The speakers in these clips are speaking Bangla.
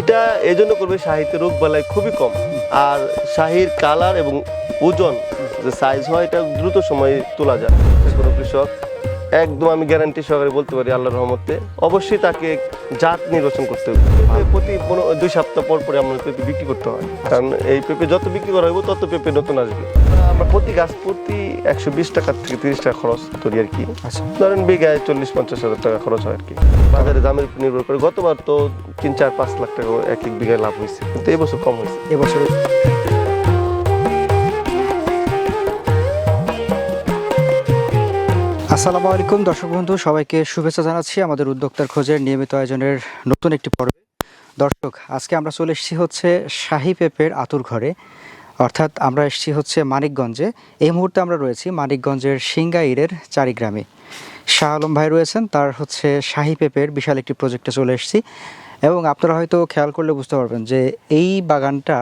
এটা এই জন্য করবে শাহিতে রোগ বালাই খুবই কম। আর শাহির কালার এবং ওজন, যে সাইজ হয়, এটা দ্রুত সময়ে তোলা যায়। কোনো কৃষক, একদম আমি গ্যারান্টি সহকারে বলতে পারি আল্লাহর রহমতে, অবশ্যই তাকে জাত নির্বাচন করতে হবে। প্রতি দুই সপ্তাহ পর পরে আমরা পেঁপে বিক্রি করতে হয়। কারণ এই পেঁপে যত বিক্রি করা হবে তত পেঁপে নতুন আসবে। আমরা প্রতি গাছ প্রতি একশো বিশ টাকা থেকে তিরিশ টাকা খরচ করি আর কি। আচ্ছা। ধরেন বিঘায় চল্লিশ পঞ্চাশ হাজার টাকা খরচ হয় আর কি। বাজারে দামের উপর নির্ভর করে গতবার তো তিন চার পাঁচ লাখ টাকা এক এক বিঘায় লাভ হয়েছে কিন্তু এবছর কম হয়েছে। এবছর আসসালামু আলাইকুম দর্শক বন্ধু সবাইকে শুভেচ্ছা জানাচ্ছি আমাদের উদ্যোক্তার খোঁজের নিয়মিত আয়োজনের নতুন একটি পর্বে। দর্শক আজকে আমরা চলে এসেছি হচ্ছে শাহী পেপের আতুর ঘরে। অর্থাৎ আমরা এসেছি হচ্ছে মানিকগঞ্জে। এই মুহূর্তে আমরা রয়েছি মানিকগঞ্জের সিঙ্গাইরের চারিগ্রামে। শাহ আলম ভাই রয়েছেন, তার হচ্ছে শাহি পেপের বিশাল একটি প্রজেক্টে চলে এসেছি। এবং আপনারা হয়তো খেয়াল করলে বুঝতে পারবেন যে এই বাগানটা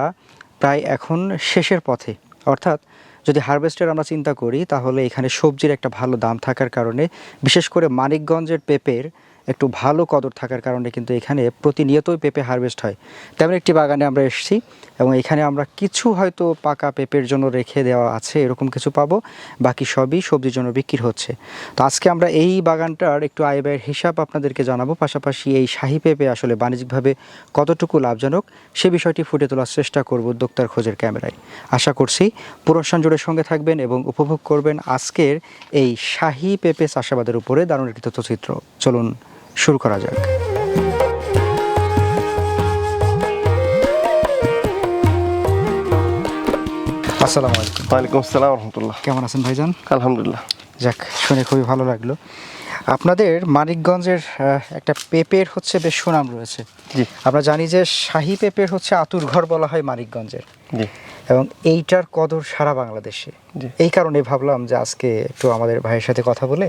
প্রায় এখন শেষের পথে। অর্থাৎ যদি হারভেস্টের আমরা চিন্তা করি, তাহলে এখানে সবজির একটা ভালো দাম থাকার কারণে, বিশেষ করে মানিকগঞ্জের পেঁপের একটু ভালো কদর থাকার কারণে কিন্তু এখানে প্রতিনিয়তই পেঁপে হারভেস্ট হয়। তেমন একটি বাগানে আমরা এসেছি এবং এখানে আমরা কিছু হয়তো পাকা পেঁপের জন্য রেখে দেওয়া আছে, এরকম কিছু পাবো। বাকি সবই সবজির জন্য বিক্রি হচ্ছে। তো আজকে আমরা এই বাগানটার একটু আয় ব্যয়ের হিসাব আপনাদেরকে জানাব। পাশাপাশি এই শাহি পেঁপে আসলে বাণিজ্যিকভাবে কতটুকু লাভজনক, সে বিষয়টি ফুটে তোলার চেষ্টা করব উদ্যোক্তার খোঁজের ক্যামেরায়। আশা করছি পুরো সঞ্জুরের সঙ্গে থাকবেন এবং উপভোগ করবেন আজকের এই শাহি পেঁপে চাষাবাদের উপরে দারুণ একটি তথ্যচিত্র। চলুন শুরু করা যাক। আসসালামু আলাইকুম। ওয়ালাইকুম আসসালাম রহমতুল্লাহ। কেমন আছেন ভাইজান? আলহামদুলিল্লাহ। যাক শুনে খুবই ভালো লাগল। আপনাদের মানিকগঞ্জের একটা পেঁপের হচ্ছে বেশ সুনাম রয়েছে। জি। আমরা জানি যে শাহী পেঁপের হচ্ছে আতুর ঘর বলা হয় মানিকগঞ্জের। জি। এবং এইটার কদর সারা বাংলাদেশে। এই কারণে ভাবলাম যে আজকে একটু আমাদের ভাইয়ের সাথে কথা বলে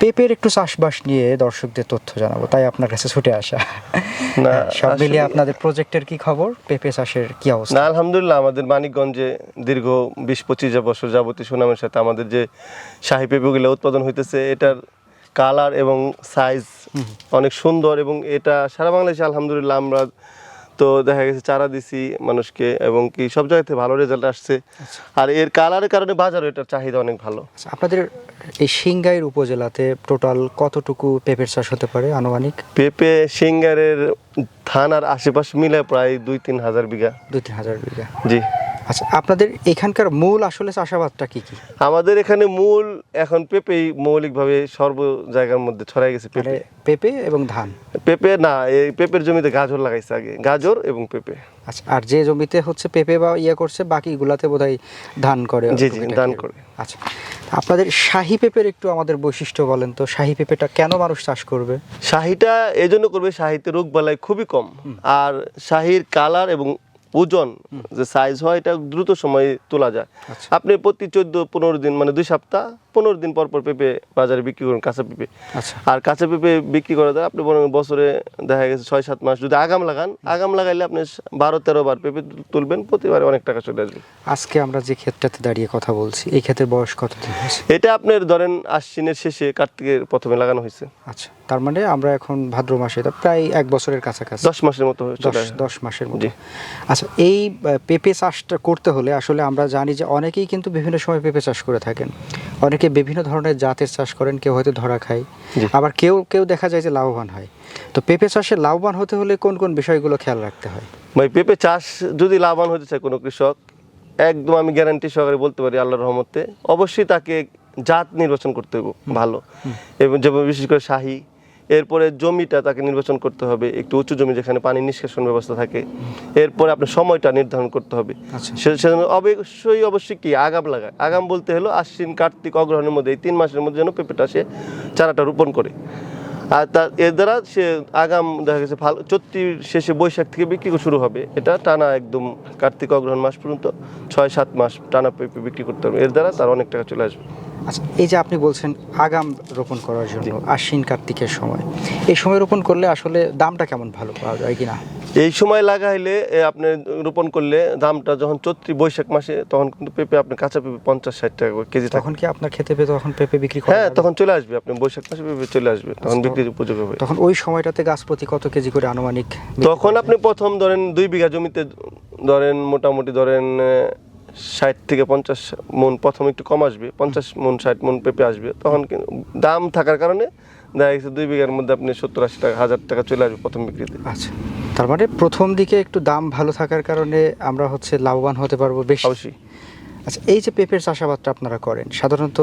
পেঁপের একটু চাষবাস নিয়ে দর্শকদের তথ্য জানাব। তাই আপনার কাছে ছুটে আসা। না, সব মিলিয়ে আপনাদের প্রজেক্টের কি খবর? পেঁপে চাষের কি অবস্থা? না আলহামদুলিল্লাহ আমাদের মানিকগঞ্জে দীর্ঘ বিশ পঁচিশ বছর যাবতীয় সুনামের সাথে আমাদের যে শাহী পেঁপেগুলো উৎপাদন হইতেছে এটার কালার এবং সাইজ অনেক সুন্দর এবং এটা সারা বাংলাদেশে আলহামদুলিল্লাহ আমরা তো দেখা গেছে চারা দিছি মানুষকে এবং কি সব জায়গাতে ভালো রেজাল্ট আসছে। আর এর কালারের কারণে বাজারে এটার চাহিদা অনেক ভালো। আচ্ছা, আপনাদের এই সিংগাইর উপজেলাতে টোটাল কতটুকু পেঁপের চাষ হতে পারে আনুমানিক? পেঁপে সিঙ্গারের থানার আশেপাশে মিলে প্রায় দুই তিন হাজার বিঘা। দুই তিন হাজার বিঘা। জি। আচ্ছা আপনাদের এখানকার মূল আসলে চাষাবাদটা কি কি? আমাদের এখানে মূল এখন পেঁপেই মৌলিকভাবে সর্ব জায়গার মধ্যে ছড়াই গেছে মানে পেঁপে পেঁপে এবং ধান? পেঁপে না এই পেঁপের জমিতে গাজর লাগাইছে আগে। গাজর এবং পেঁপে। আচ্ছা আর যে জমিতে হচ্ছে পেঁপে বা ইয়ে করছে বাকিগুলাতে বোধহয় ধান করে জি, জি, ধান। করে। আচ্ছা আপনাদের শাহী পেঁপের একটু আমাদের বৈশিষ্ট্য বলেন তো শাহী পেঁপেটা কেন মানুষ চাষ করবে? শাহিটা এই জন্য করবে শাহিতে রোগ বালাই খুবই কম। আর শাহির কালার এবং ওজন যে সাইজ হয় এটা দ্রুত সময়ে তোলা যায় আচ্ছা। আপনি প্রতি চোদ্দ পনেরো দিন মানে দুই সপ্তাহ পনেরো দিন পর পর পেঁপে বাজারে বিক্রি করুন কাঁচা পেঁপে। আচ্ছা। আর কাঁচা পেঁপে বিক্রি করে দেয় আপনি বরং বছরে দেখা গেছে ছয় সাত মাস যদি আগাম লাগান আগাম লাগাইলে আপনি বারো তেরো বার পেঁপে তুলবেন প্রতিবারে অনেক টাকা চলে আসবে। আজকে আমরা যে ক্ষেতটাতে দাঁড়িয়ে কথা বলছি এই ক্ষেতের বয়স কত এটা আপনার ধরেন আশ্বিনের শেষে কার্তিকের প্রথমে লাগানো হয়েছে। আচ্ছা তার মানে আমরা এখন ভাদ্র মাসে এটা প্রায় এক বছরের কাছাকাছি। দশ মাসের মতো দশ মাসের মতো। জি। আচ্ছা এই পেঁপে চাষটা করতে হলে আসলে আমরা জানি যে অনেকেই কিন্তু বিভিন্ন সময় পেঁপে চাষ করে থাকেন। অনেকে বিভিন্ন ধরনের জাতের চাষ করেন কেউ হয়তো ধরা খায়। আবার কেউ কেউ দেখা যায় যে লাভবান হয়। তো পেঁপে চাষে লাভবান হতে হলে কোন কোন বিষয়গুলো খেয়াল রাখতে হয়? ভাই পেঁপে চাষ যদি লাভবান হতে চায় কোনো কৃষক একদম আমি গ্যারান্টি সহকারে বলতে পারি আল্লাহর রহমতে অবশ্যই তাকে জাত নির্বাচন করতে হবে ভালো। এবং যেমন বিশেষ করে শাহী এরপরে জমিটা তাকে নির্বাচন করতে হবে একটু উঁচু জমি যেখানে পানি নিষ্কাশন ব্যবস্থা থাকে। এরপরে আপনার সময়টা নির্ধারণ করতে হবে। আচ্ছা। সেজন্য অবশ্যই অবশ্যই কি আগাম লাগায় আগাম বলতে হলো আশ্বিন কার্তিক অগ্রহণের মধ্যে এই তিন মাসের মধ্যে যেন পেঁপেটা সে চারাটা রোপণ করে। আর তার এর দ্বারা সে আগাম দেখা গেছে ভালো চৈত্রির শেষে বৈশাখ থেকে বিক্রি শুরু হবে। এটা টানা একদম কার্তিক অগ্রহণ মাস পর্যন্ত ছয় সাত মাস টানা পেঁপে বিক্রি করতে হবে। এর দ্বারা তার অনেক টাকা চলে আসবে। আচ্ছা এই যে আপনি বলছেন আগাম রোপণ করার জন্য আশ্বিন কার্তিকের সময় এই সময় রোপণ করলে আসলে দামটা কেমন ভালো পাওয়া যায় কিনা? এই সময় লাগাইলে আপনি রোপণ করলে দামটা যখন চৈত্রি বৈশাখ মাসে তখন কিন্তু পেঁপে আপনি কাঁচা পেঁপে পঞ্চাশ ষাট টাকা করে কেজি তখন কি আপনার খেতে পেয়ে তখন পেঁপে বিক্রি করা হ্যাঁ তখন চলে আসবে আপনি বৈশাখ মাসে পেঁপে চলে আসবে তখন আচ্ছা, বিক্রির উপযোগী হবে। তখন ওই সময়টাতে গাছ প্রতি কত কেজি করে আনুমানিক তখন আপনি প্রথম ধরেন দুই বিঘা জমিতে ধরেন মোটামুটি ধরেন ষাট থেকে পঞ্চাশ মন প্রথম একটু কম আসবে পঞ্চাশ মন ষাট মন পেঁপে আসবে। তখন কিন্তু দাম থাকার কারণে দেখা গেছে দুই বিঘার মধ্যে আপনি সত্তর আশি টাকা হাজার টাকা চলে আসবে প্রথম বিক্রিতে। আচ্ছা তার মানে প্রথম দিকে একটু দাম ভালো থাকার কারণে আমরা হচ্ছে লাভবান হতে পারব বেশি। অবশ্যই। আচ্ছা এই যে পেঁপের চাষাবাদটা আপনারা করেন সাধারণত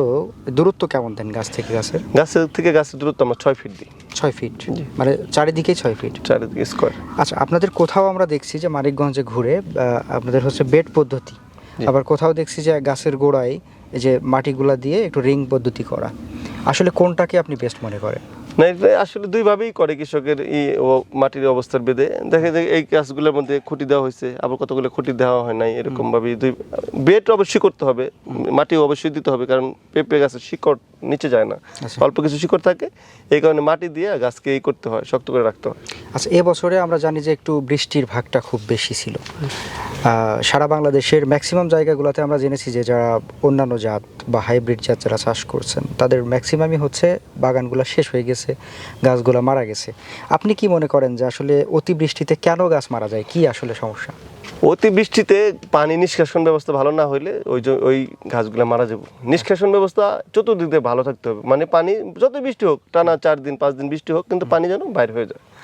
দূরত্ব কেমন দেন গাছ থেকে গাছের? গাছের থেকে গাছের দূরত্ব আমরা ছয় ফিট দিই। ছয় ফিট মানে চারিদিকেই ছয় ফিট চারিদিকে স্কোয়ার আচ্ছা আপনাদের কোথাও আমরা দেখছি যে মানিকগঞ্জে ঘুরে আপনাদের হচ্ছে বেড পদ্ধতি। আবার কোথাও দেখছি যে গাছের গোড়ায় এই যে মাটিগুলা দিয়ে একটু রিং পদ্ধতি করা। আসলে কোনটাকে আপনি বেস্ট মনে করেন? না আসলে দুইভাবেই করে কৃষকের ই ও মাটির অবস্থার বেঁধে দেখে যে এই গাছগুলোর মধ্যে খুঁটি দেওয়া হয়েছে আবার কতগুলো খুঁটি দেওয়া হয় নাই এরকম ভাবে দুই বেড অবশ্যই করতে হবে মাটি অবশ্যই দিতে হবে কারণ পেঁপে গাছের শিকড় নিচে যায় না। আচ্ছা। অল্প কিছু শিকড় থাকে এই কারণে মাটি দিয়ে গাছকে এই করতে হয় শক্ত করে রাখতে হয়। আচ্ছা এবছরে আমরা জানি যে একটু বৃষ্টির ভাগটা খুব বেশি ছিল। সারা বাংলাদেশের ম্যাক্সিমাম জায়গাগুলোতে আমরা জেনেছি যে যারা অন্যান্য জাত বা হাইব্রিড জাত যারা চাষ করছেন তাদের ম্যাক্সিমামই হচ্ছে বাগানগুলো শেষ হয়ে গেছে। গাছগুলো মারা গেছে। আপনি কি মনে করেন যে আসলে অতিবৃষ্টিতে কেন গাছ মারা যায়? কি আসলে সমস্যা? অতিবৃষ্টিতে পানি নিষ্কাশন ব্যবস্থা ভালো না হইলে ওই যে ওই গাছগুলো মারা যাবে। নিষ্কাশন ব্যবস্থা চতুর্দিক দিয়ে ভালো থাকতে হবে। মানে পানি, যত বৃষ্টি হোক, টানা চার দিন, পাঁচ দিন বৃষ্টি হোক, কিন্তু পানি যেন বাইরে হয়ে যায়।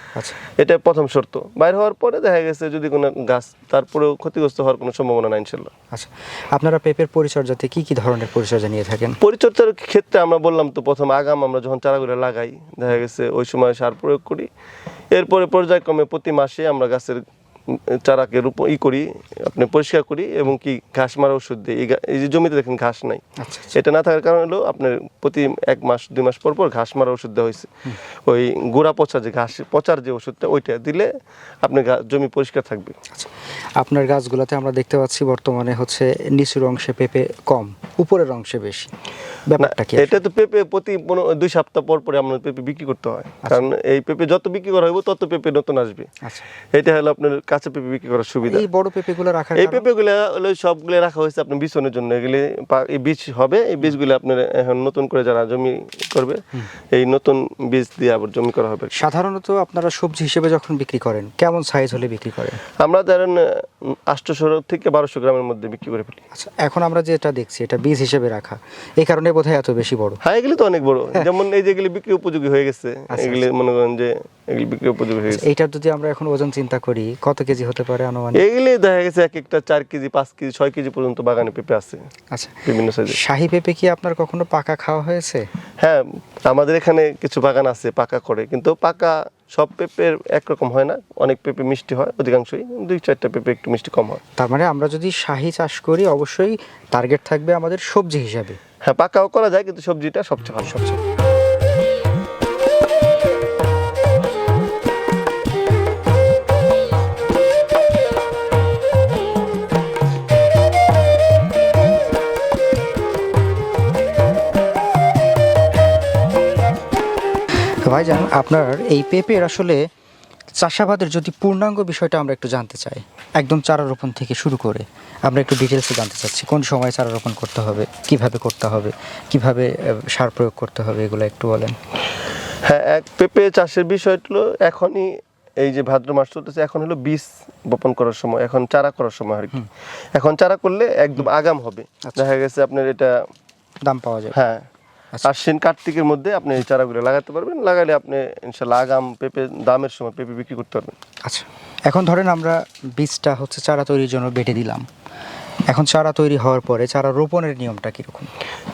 এটা প্রথম শর্ত। বাইর হওয়ার পরে দেখা গেছে যদি কোনো গাছ তারপরেও ক্ষতিগ্রস্ত হওয়ার কোনো সম্ভাবনা নাই ছিল আচ্ছা আপনারা পেঁপের পরিচর্যাতে কি কি ধরনের পরিচর্যা নিয়ে থাকেন? পরিচর্যার ক্ষেত্রে আমরা বললাম তো প্রথম আগাম আমরা যখন চারাগুলো লাগাই দেখা গেছে ওই সময় সার প্রয়োগ করি। এরপরে পর্যায়ক্রমে প্রতি মাসে আমরা গাছের চারাকে রূপ ই করি আপনি পরিষ্কার করি এবং কি ঘাস মারা ওষুধ দিই। এই যে জমিতে দেখেন ঘাস নাই। আচ্ছা এটা না থাকার কারণ হলো আপনার প্রতি এক মাস দুই মাস পর পর ঘাস মারা ওষুধ দেওয়া হয়েছে। ওই গোড়া পচা যে ঘাস পচার যে ওষুধটা ওইটা দিলে আপনার জমি পরিষ্কার থাকবে। আচ্ছা। আপনার গাছগুলোতে আমরা দেখতে পাচ্ছি বর্তমানে হচ্ছে নিচুর অংশে পেঁপে কম উপরের অংশে বেশি। না, ব্যাপারটা কি? এটা তো পেঁপে প্রতি দুই সপ্তাহ পর পরে আমরা পেঁপে বিক্রি করতে হয়। কারণ এই পেঁপে যত বিক্রি করা হবে তত পেঁপে নতুন আসবে। আচ্ছা। এটা হলো আপনার কাঁচা পেঁপে বিক্রি করার সুবিধা। এই বড় পেঁপেগুলো রাখার এই পেঁপেগুলো হলো সবগুলো রাখা হয়েছে আপনার বিছনের জন্য। এগুলি এই বীজ হবে এই বীজগুলো আপনার এখন নতুন করে যারা জমি করবে এই নতুন বীজ দিয়ে আবার জমি করা হবে। সাধারণত আপনারা সবজি হিসেবে যখন বিক্রি করেন কেমন সাইজ হলে বিক্রি করেন? আমরা ধরেন আটশোশো থেকে বারোশো গ্রামের মধ্যে বিক্রি করে ফেলি। আচ্ছা এখন আমরা যেটা দেখছি এটা বীজ হিসেবে রাখা এই কারণে বোধহয় এত বেশি বড়। হ্যাঁ এগুলি তো অনেক বড়। যেমন এই যেগুলি বিক্রি উপযোগী হয়ে গেছে আচ্ছা, এগুলি মনে করেন যে এগুলি বিক্রি উপযোগী হয়ে গেছে। এইটার যদি আমরা এখন ওজন চিন্তা করি কত কেজি হতে পারে আনুমানিক। এগুলি দেখা গেছে এক একটা চার কেজি পাঁচ কেজি ছয় কেজি পর্যন্ত বাগানে পেঁপে আছে। আচ্ছা বিভিন্ন সাইজে শাহী পেঁপে কি আপনার কখনো পাকা খাওয়া হয়েছে? হ্যাঁ আমাদের এখানে কিছু বাগান আছে পাকা করে কিন্তু পাকা সব পেঁপের একরকম হয় না। অনেক পেঁপে মিষ্টি হয় অধিকাংশই দুই চারটা পেঁপে একটু মিষ্টি কম হয়। তার মানে আমরা যদি শাহী চাষ করি অবশ্যই টার্গেট থাকবে আমাদের সবজি হিসাবে। হ্যাঁ পাকাও করা যায় কিন্তু সবজিটা সবচেয়ে ভালো। সবচেয়ে ভাইজান আপনার এই পেঁপের আসলে চাষাবাদের যদি পূর্ণাঙ্গ বিষয়টা আমরা একটু জানতে চাই একদম চারা রোপণ থেকে শুরু করে আমরা একটু ডিটেলসে জানতে চাচ্ছি কোন সময় চারা রোপণ করতে হবে কীভাবে করতে হবে কীভাবে সার প্রয়োগ করতে হবে এগুলো একটু বলেন। হ্যাঁ এক পেঁপে চাষের বিষয় হলো এখনই এই যে ভাদ্র মাস চলতেছে এখন হলো বীজ বপন করার সময় এখন চারা করার সময় আর কি। এখন চারা করলে একদম আগাম হবে। আচ্ছা। দেখা গেছে আপনার এটা দাম পাওয়া যাবে। হ্যাঁ। আশ্বিন কার্তিকের মধ্যে আপনি এই চারাগুলো লাগাতে পারবেন লাগালে আপনি ইনশাল্লাহ আগাম পেঁপে দামের সময় পেঁপে বিক্রি করতে পারবেন। আচ্ছা। এখন ধরেন আমরা বীজটা হচ্ছে চারা তৈরির জন্য বেটে দিলাম। এখন চারা তৈরি হওয়ার পরে চারা রোপণের নিয়মটা কীরকম?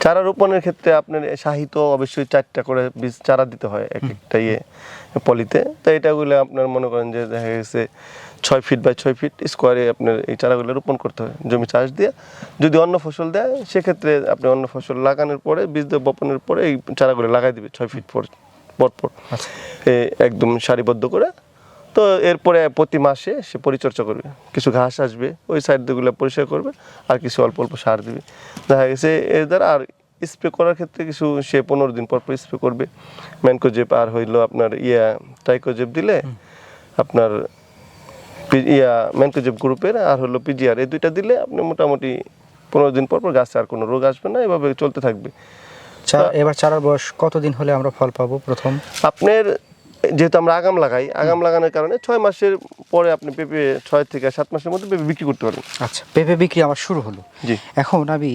চারা রোপণের ক্ষেত্রে আপনার সাহিত্য অবশ্যই চারটা করে বীজ চারা দিতে হয় এক একটা ইয়ে পলিতে। তো এটাগুলো আপনার মনে করেন যে দেখা গেছে ছয় ফিট বাই ছয় ফিট স্কোয়ারে আপনার এই চারাগুলো রোপণ করতে হয়। জমি চাষ দিয়ে যদি অন্য ফসল দেয় সেক্ষেত্রে আপনি অন্য ফসল লাগানোর পরে বীজ বপনের পরে এই চারাগুলো লাগাই দিবে ছয় ফিট পর পর পর আচ্ছা একদম সারিবদ্ধ করে। তো এরপরে প্রতি মাসে সে পরিচর্যা করবে। কিছু ঘাস আসবে ওই সাইড দিকগুলো পরিষ্কার করবে আর কিছু অল্প অল্প সার দিবে। দেখা গেছে এর দ্বারা আর স্প্রে করার ক্ষেত্রে কিছু সে পনেরো দিন পর পর স্প্রে করবে। ম্যানকোজেপ আর হইল আপনার ইয়া টাইকোজেপ দিলে আপনার ইয়া ম্যানকোজেব গ্রুপের আর হলো পিজিআর এই দুইটা দিলে আপনি মোটামুটি পনেরো দিন পর পর গাছে আর কোনো রোগ আসবে না এভাবে চলতে থাকবে। এবার চারার বয়স কতদিন হলে আমরা ফল পাবো প্রথম? আপনার যেহেতু আমরা আগাম লাগাই আগাম লাগানোর কারণে ছয় মাসের পরে আপনি পেঁপে ছয় থেকে সাত মাসের মধ্যে পেঁপে বিক্রি করতে পারেন আচ্ছা পেঁপে বিক্রি আমার শুরু হলো। জি। এখন আমি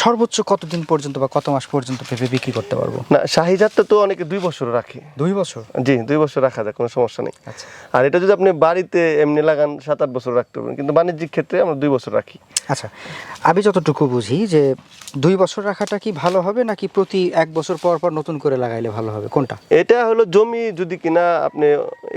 সর্বোচ্চ কতদিন পর্যন্ত বা কত মাস পর্যন্ত পেঁপে বিক্রি করতে পারব? না শাহি জাতটা তো অনেকে দুই বছর রাখে। দুই বছর? জি দুই বছর রাখা যায় কোনো সমস্যা নেই। আচ্ছা। আর এটা যদি আপনি বাড়িতে এমনি লাগান সাত আট বছর রাখতে পারবেন কিন্তু বাণিজ্যিক ক্ষেত্রে আমরা দুই বছর রাখি। আচ্ছা আমি যতটুকু বুঝি যে দুই বছর রাখাটা কি ভালো হবে নাকি প্রতি এক বছর পর পর নতুন করে লাগাইলে ভালো হবে? কোনটা? এটা হলো জমি যদি কিনা আপনি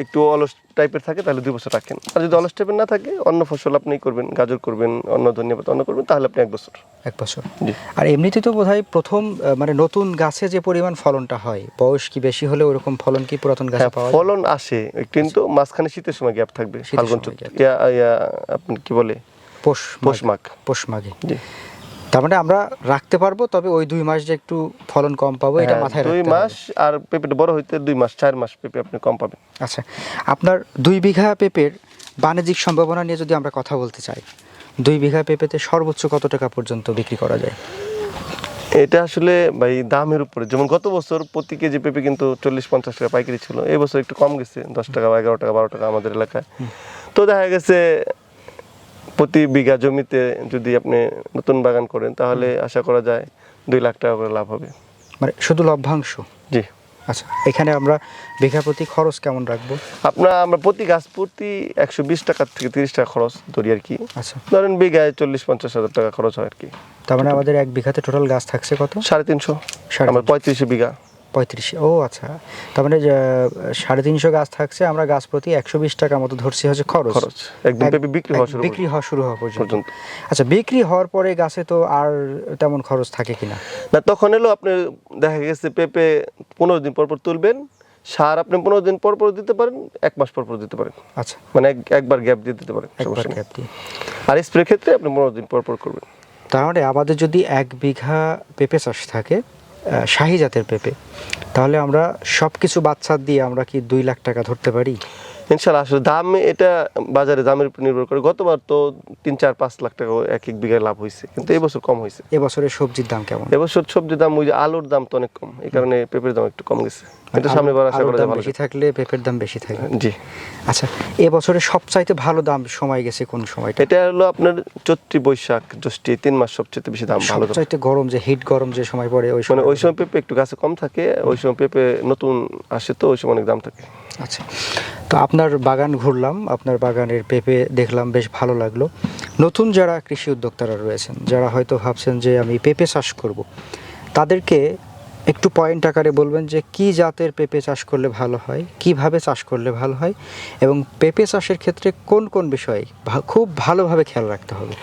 একটু অলস টাইপের থাকে তাহলে দুই বছর রাখেন। আর যদি অলস টাইপের না থাকে অন্য ফসল আপনি করবেন গাজর করবেন অন্য ধনিয়া পাতা অন্য করবেন তাহলে আপনি এক বছর। এক বছর। জি। আর এমনিতে তো বোধহয় প্রথম মানে নতুন গাছে যে পরিমাণ ফলনটা হয় বয়স কি বেশি হলে ওরকম ফলন কি পুরাতন গাছে হ্যাঁ পাওয়া ফলন আসে কিন্তু মাঝখানে শীতের সময় গ্যাপ থাকবে ফাল্গুন চৈত্র ইয়া ইয়া আপনি কি বলে? পোষ পৌষ মাঘ। পোষ মাঘে। জি। তার মানে আমরা রাখতে পারব তবে ওই দুই মাস যে একটু ফলন কম পাবো এটা হ্যাঁ, মাথায় দুই মাস আর পেঁপেটা বড় হইতে দুই মাস চার মাস পেঁপে আপনি কম পাবেন। আচ্ছা আপনার দুই বিঘা পেঁপের বাণিজ্যিক সম্ভাবনা নিয়ে যদি আমরা কথা বলতে চাই দুই বিঘা পেঁপেতে সর্বোচ্চ কত টাকা পর্যন্ত বিক্রি করা যায়? এটা আসলে ভাই দামের উপরে যেমন গত বছর প্রতি কেজি পেঁপে কিন্তু চল্লিশ পঞ্চাশ টাকা পাইকারি ছিল এই বছর একটু কম গেছে দশ টাকা বা এগারো টাকা বারো টাকা আমাদের এলাকায়। তো দেখা গেছে প্রতি বিঘা জমিতে যদি আপনি নতুন বাগান করেন তাহলে আশা করা যায় দুই লাখ টাকা করে লাভ হবে। মানে শুধু লভ্যাংশ? জি। আচ্ছা এখানে আমরা বিঘা প্রতি খরচ কেমন রাখব? আপনার আমরা প্রতি গাছ প্রতি একশো বিশ টাকা থেকে তিরিশ টাকা খরচ ধরি আর কি। আচ্ছা। ধরেন বিঘায় চল্লিশ পঞ্চাশ হাজার টাকা খরচ হয় আর কি। তার মানে আমাদের এক বিঘাতে টোটাল গাছ থাকছে কত? সাড়ে তিনশো। সাড়ে আমার পঁয়ত্রিশে বিঘা। পঁয়ত্রিশ ও আচ্ছা। তার মানে সাড়ে তিনশো গাছ থাকছে আমরা গাছ প্রতি একশো বিশ টাকা মতো ধরছি হচ্ছে খরচ। একদম বিক্রি হওয়া শুরু বিক্রি হওয়া শুরু হওয়া পর্যন্ত। আচ্ছা বিক্রি হওয়ার পরে গাছে তো আর তেমন খরচ থাকে কিনা? না তখন এলো আপনি দেখা গেছে পেঁপে পনেরো দিন পর পর তুলবেন সার আপনি পনেরো দিন পর পর দিতে পারেন এক মাস পর পর দিতে পারেন। আচ্ছা। মানে একবার গ্যাপ দিয়ে দিতে পারেন একবার গ্যাপ দিয়ে। আর স্প্রে ক্ষেত্রে আপনি পনেরো দিন পর পর করবেন। তার মানে আমাদের যদি এক বিঘা পেঁপে চাষ থাকে শাহি জাতের পেঁপে। তাহলে আমরা সব কিছু বাচ্চা দিয়ে আমরা কি দুই লাখ টাকা ধরতে পারি? ইনশাল্লাহ আসলে দাম এটা বাজারে দামের উপর নির্ভর করে। গতবার তো তিন চার পাঁচ লাখ টাকা এক এক বিঘায় লাভ হয়েছে কিন্তু এবছর কম হয়েছে। এবছরে সবজির দাম কেমন? এবছর সবজির দাম ওই যে আলুর দাম তো অনেক কম এই কারণে পেঁপের দাম একটু কম গেছে। এটা সামনে বার আশা করা যায় বেশি থাকলে পেঁপের দাম বেশি থাকে। জি। আচ্ছা এবছরে সবচাইতে ভালো দাম সময় গেছে কোন সময়টা? এটা হলো আপনার চৈত্রি বৈশাখ জ্যৈষ্ঠী তিন মাস সবচেয়ে বেশি দাম ভালো সবচাইতে গরম যে হিট গরম যে সময় পড়ে ওই মানে সময় ওই সময় পেঁপে একটু গাছে কম থাকে ওই সময় পেঁপে নতুন আসে তো ওই সময় অনেক দাম থাকে। আচ্ছা তো আপনার বাগান ঘুরলাম, আপনার বাগানের পেঁপে দেখলাম, বেশ ভালো লাগল। নতুন যারা কৃষি উদ্যোক্তারা রয়েছেন, যারা হয়তো ভাবছেন যে আমি পেঁপে চাষ করব, তাদেরকে একটু পয়েন্ট আকারে বলবেন যে কি জাতের পেঁপে চাষ করলে ভালো হয়, কীভাবে চাষ করলে ভালো হয়, এবং পেঁপে চাষের ক্ষেত্রে কোন কোন বিষয়ে খুব ভালোভাবে খেয়াল রাখতে হবে।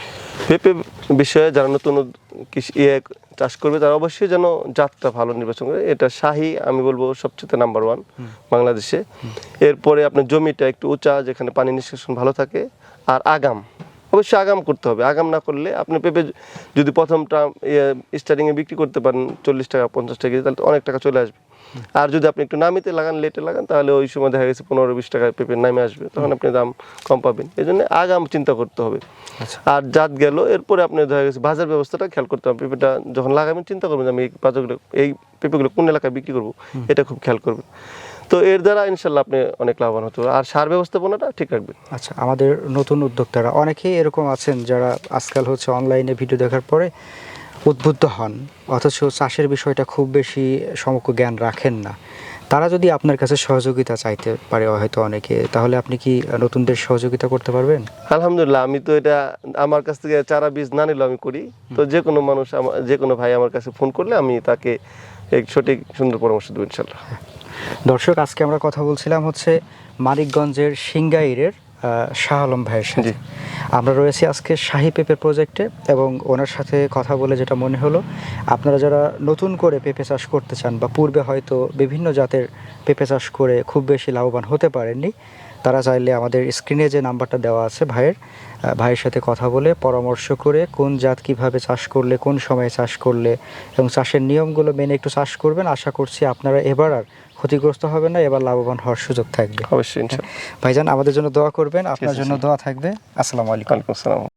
পেঁপে বিষয়ে যারা নতুন কৃষি ইয়ে চাষ করবে, তারা অবশ্যই যেন জাতটা ভালো নির্বাচন করে। এটা শাহি, আমি বলব সবচেয়ে নাম্বার ওয়ান বাংলাদেশে। এরপরে আপনার জমিটা একটু উঁচা, যেখানে পানি নিষ্কাশন ভালো থাকে। আর আগাম, অবশ্যই আগাম করতে হবে। আগাম না করলে আপনি পেঁপে যদি প্রথমটা স্টার্টিংয়ে বিক্রি করতে পারেন চল্লিশ টাকা, পঞ্চাশ টাকা, তাহলে অনেক টাকা চলে আসবে। আর যদি আপনি একটু নামিতে লাগান লেটে লাগান তাহলে ওই সময় দেখা গেছে পনেরো বিশ টাকা পেঁপে নামে আসবে। তখন আপনি দাম কম পাবেন। এই জন্য আগাম চিন্তা করতে হবে। আচ্ছা। আর জাত গেল এরপরে আপনি দেখা গেছে বাজার ব্যবস্থাটা খেয়াল করতে হবে। পেঁপেটা যখন লাগাবেন চিন্তা করবেন যে আমি এই বাজারগুলো এই পেঁপেগুলো কোন এলাকায় বিক্রি করব এটা খুব খেয়াল করবেন। তো এর দ্বারা ইনশাল্লাহ আপনি অনেক লাভবান হতে আর সার ব্যবস্থাপনাটা ঠিক রাখবেন। আচ্ছা আমাদের নতুন উদ্যোক্তারা অনেকেই এরকম আছেন যারা আজকাল হচ্ছে অনলাইনে ভিডিও দেখার পরে উদ্বুদ্ধ হন অথচ চাষের বিষয়টা খুব বেশি সমগ্র জ্ঞান রাখেন না। তারা যদি আপনার কাছে সহযোগিতা চাইতে পারে হয়তো অনেকে তাহলে আপনি কি নতুনদের সহযোগিতা করতে পারবেন? আলহামদুলিল্লাহ আমি তো এটা আমার কাছ থেকে চারা বীজ না নিলেও আমি করি। তো যে কোনো মানুষ যে কোনো ভাই আমার কাছে ফোন করলে আমি তাকে এক সঠিক সুন্দর পরামর্শ দেবো ইনশাল্লাহ দর্শক আজকে আমরা কথা বলছিলাম হচ্ছে মানিকগঞ্জের সিঙ্গাইরের শাহ আলম ভাইয়ের সাথে। আমরা রয়েছি আজকে শাহী পেঁপে প্রজেক্টে এবং ওনার সাথে কথা বলে যেটা মনে হলো আপনারা যারা নতুন করে পেঁপে চাষ করতে চান বা পূর্বে হয়তো বিভিন্ন জাতের পেঁপে চাষ করে খুব বেশি লাভবান হতে পারেননি তারা চাইলে আমাদের স্ক্রিনে যে নাম্বারটা দেওয়া আছে ভাইয়ের ভাইয়ের সাথে কথা বলে পরামর্শ করে কোন জাত কীভাবে চাষ করলে কোন সময়ে চাষ করলে এবং চাষের নিয়মগুলো মেনে একটু চাষ করবেন। আশা করছি আপনারা এবার আর ক্ষতিগ্রস্ত হবে না এবার লাভবান হওয়ার সুযোগ থাকবে। অবশ্যই ভাইজান আমাদের জন্য দোয়া করবেন আপনার জন্য দোয়া থাকবে। আসসালামু আলাইকুম। আসসালাম।